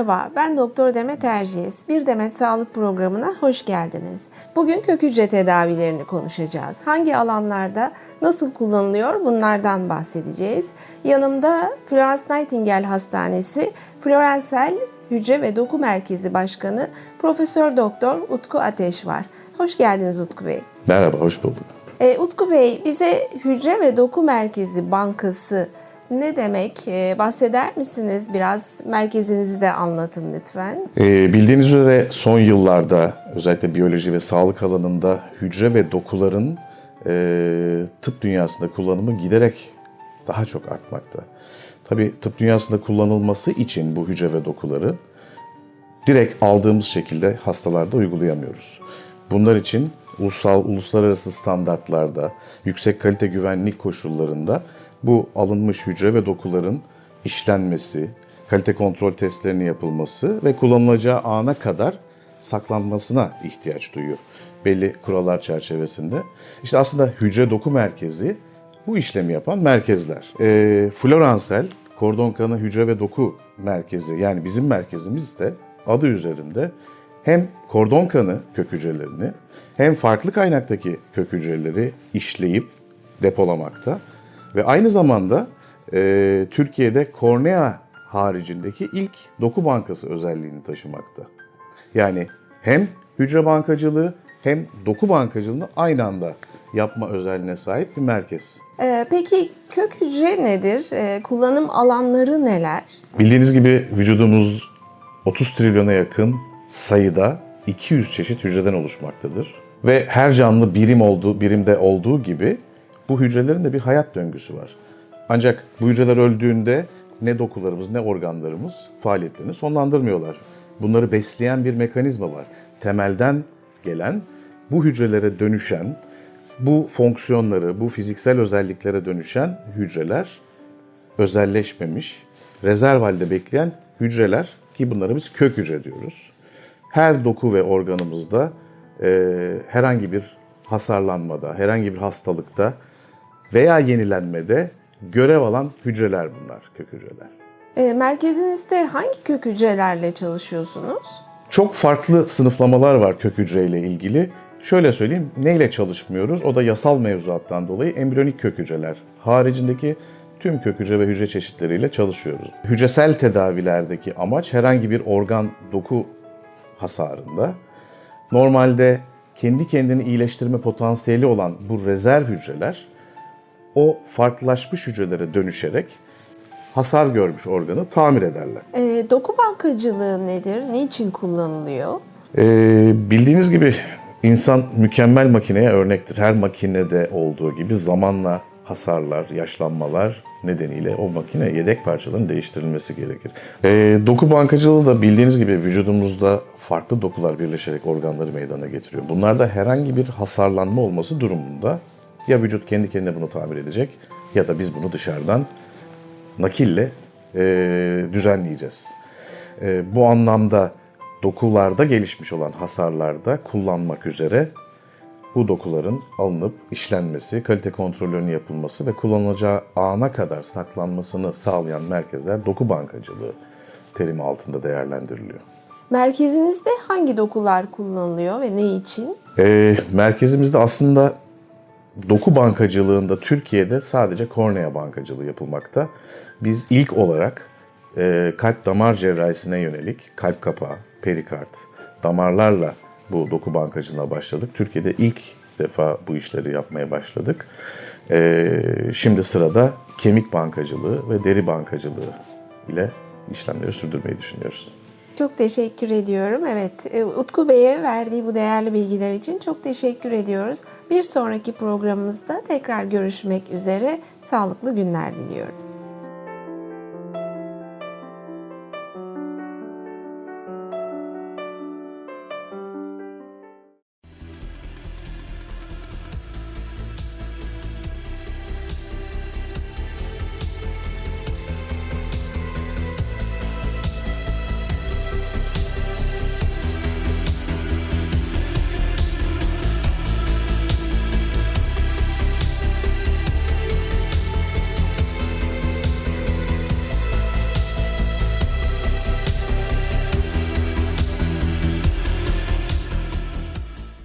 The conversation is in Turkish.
Merhaba, ben Doktor Demet Erciyes. Bir Demet Sağlık Programı'na hoş geldiniz. Bugün kök hücre tedavilerini konuşacağız. Hangi alanlarda nasıl kullanılıyor bunlardan bahsedeceğiz. Yanımda Florence Nightingale Hastanesi Florensel Hücre ve Doku Merkezi Başkanı Profesör Doktor Utku Ateş var. Hoş geldiniz Utku Bey. Merhaba, hoş bulduk. E, Utku Bey, bize Hücre ve Doku Merkezi Bankası ne demek? E, bahseder misiniz? Biraz merkezinizi de anlatın lütfen. Ee, bildiğiniz üzere son yıllarda özellikle biyoloji ve sağlık alanında hücre ve dokuların e, tıp dünyasında kullanımı giderek daha çok artmakta. Tabii tıp dünyasında kullanılması için bu hücre ve dokuları direkt aldığımız şekilde hastalarda uygulayamıyoruz. Bunlar için ulusal, uluslararası standartlarda, yüksek kalite güvenlik koşullarında bu alınmış hücre ve dokuların işlenmesi, kalite kontrol testlerinin yapılması ve kullanılacağı ana kadar saklanmasına ihtiyaç duyuyor. Belli kurallar çerçevesinde. İşte aslında hücre doku merkezi bu işlemi yapan merkezler. E, Floransel, kordon kanı hücre ve doku merkezi yani bizim merkezimiz de adı üzerinde hem kordon kanı kök hücrelerini hem farklı kaynaktaki kök hücreleri işleyip depolamakta ve aynı zamanda e, Türkiye'de kornea haricindeki ilk doku bankası özelliğini taşımakta. Yani hem hücre bankacılığı hem doku bankacılığını aynı anda yapma özelliğine sahip bir merkez. E, peki kök hücre nedir? E, kullanım alanları neler? Bildiğiniz gibi vücudumuz 30 trilyona yakın sayıda 200 çeşit hücreden oluşmaktadır. Ve her canlı birim olduğu, birimde olduğu gibi bu hücrelerin de bir hayat döngüsü var. Ancak bu hücreler öldüğünde ne dokularımız ne organlarımız faaliyetlerini sonlandırmıyorlar. Bunları besleyen bir mekanizma var. Temelden gelen, bu hücrelere dönüşen, bu fonksiyonları, bu fiziksel özelliklere dönüşen hücreler özelleşmemiş, rezerv halde bekleyen hücreler ki bunlara biz kök hücre diyoruz. Her doku ve organımızda e, herhangi bir hasarlanmada, herhangi bir hastalıkta veya yenilenmede görev alan hücreler bunlar, kök hücreler. E, merkezinizde hangi kök hücrelerle çalışıyorsunuz? Çok farklı sınıflamalar var kök hücreyle ilgili. Şöyle söyleyeyim, neyle çalışmıyoruz? O da yasal mevzuattan dolayı embriyonik kök hücreler. Haricindeki tüm kök hücre ve hücre çeşitleriyle çalışıyoruz. Hücresel tedavilerdeki amaç herhangi bir organ doku hasarında normalde kendi kendini iyileştirme potansiyeli olan bu rezerv hücreler o farklılaşmış hücrelere dönüşerek hasar görmüş organı tamir ederler. E, doku bankacılığı nedir? Niçin kullanılıyor? Ee, bildiğiniz gibi insan mükemmel makineye örnektir. Her makinede olduğu gibi zamanla hasarlar, yaşlanmalar nedeniyle o makine yedek parçaların değiştirilmesi gerekir. Ee, doku bankacılığı da bildiğiniz gibi vücudumuzda farklı dokular birleşerek organları meydana getiriyor. Bunlarda herhangi bir hasarlanma olması durumunda ya vücut kendi kendine bunu tamir edecek ya da biz bunu dışarıdan nakille e, düzenleyeceğiz. E, bu anlamda dokularda gelişmiş olan hasarlarda kullanmak üzere bu dokuların alınıp işlenmesi, kalite kontrollerinin yapılması ve kullanılacağı ana kadar saklanmasını sağlayan merkezler doku bankacılığı terimi altında değerlendiriliyor. Merkezinizde hangi dokular kullanılıyor ve ne için? E, merkezimizde aslında doku bankacılığında Türkiye'de sadece kornea bankacılığı yapılmakta. Biz ilk olarak e, kalp damar cerrahisine yönelik kalp kapağı, perikard, damarlarla bu doku bankacılığına başladık. Türkiye'de ilk defa bu işleri yapmaya başladık. E, şimdi sırada kemik bankacılığı ve deri bankacılığı ile işlemleri sürdürmeyi düşünüyoruz. Çok teşekkür ediyorum. Evet, e, Utku Bey'e verdiği bu değerli bilgiler için çok teşekkür ediyoruz. Bir sonraki programımızda tekrar görüşmek üzere. Sağlıklı günler diliyorum.